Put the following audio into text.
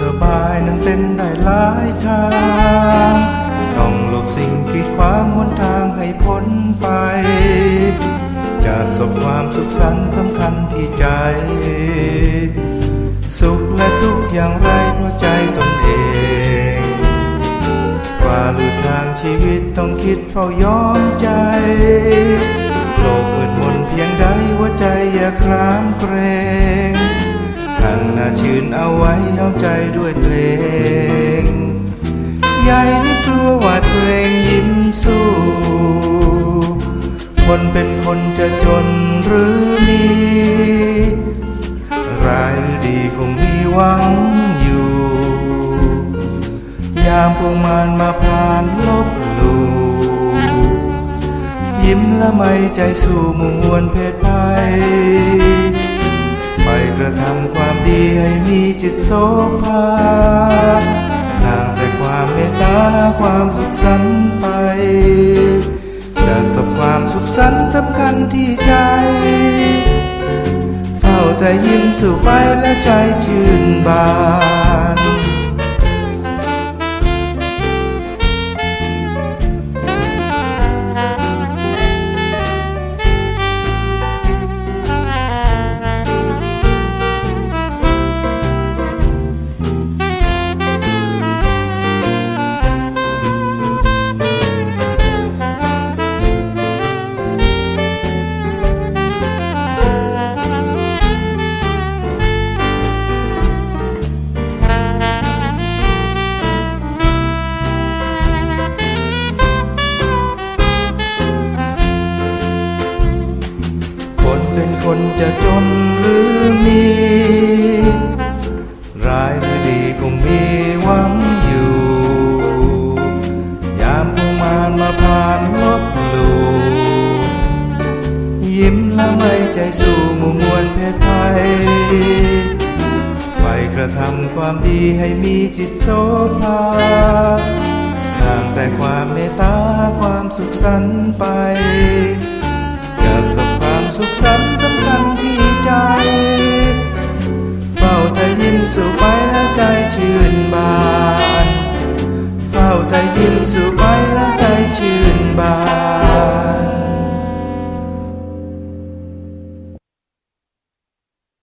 สบายนั้นเป็นได้หลายทาง ต้องหลบสิ่งกีดขวางหนทางให้พ้นไป จะสบความสุขสันต์สำคัญที่ใจ สุขและทุกอย่างไรเพราะใจตนเองฝ่าลู่ทางชีวิตต้องคิดเฝ้ายอมใจ โลกมืดมนเพียงใดว่าใจอย่าครามเกรง น้าชื่นเอาไว้ยอมใจด้วยเพลง ใหญ่นี่กลัวหวาดเกรงยิ้มสู้ คนเป็นคนจะจนหรือมี ร้ายหรือดีคงมีหวังอยู่ ยามพวงมานมาผ่านลบหลู่ยิ้มและไม่ใจสู้มวมวลเพศภั ให้มีจิตโสภาสร้างแต่ความเมตตาความสุขสันต์ไป จะสบความสุขสันต์สำคัญที่ใจ เฝ้าใจยิ้มสู่ไปและใจชื่นบาน เป็นคนจะจนหรือมี ร้ายหรือดีคงมีหวังอยู่ ยามพวงมานมาผ่านลบลู่ยิ้มและไม่ใจสู้มู่มวลเพศภัยไฟกระทำความดีให้มีจิตโสภาสร้างแต่ความเมตตาความสุขสันต์ไป to a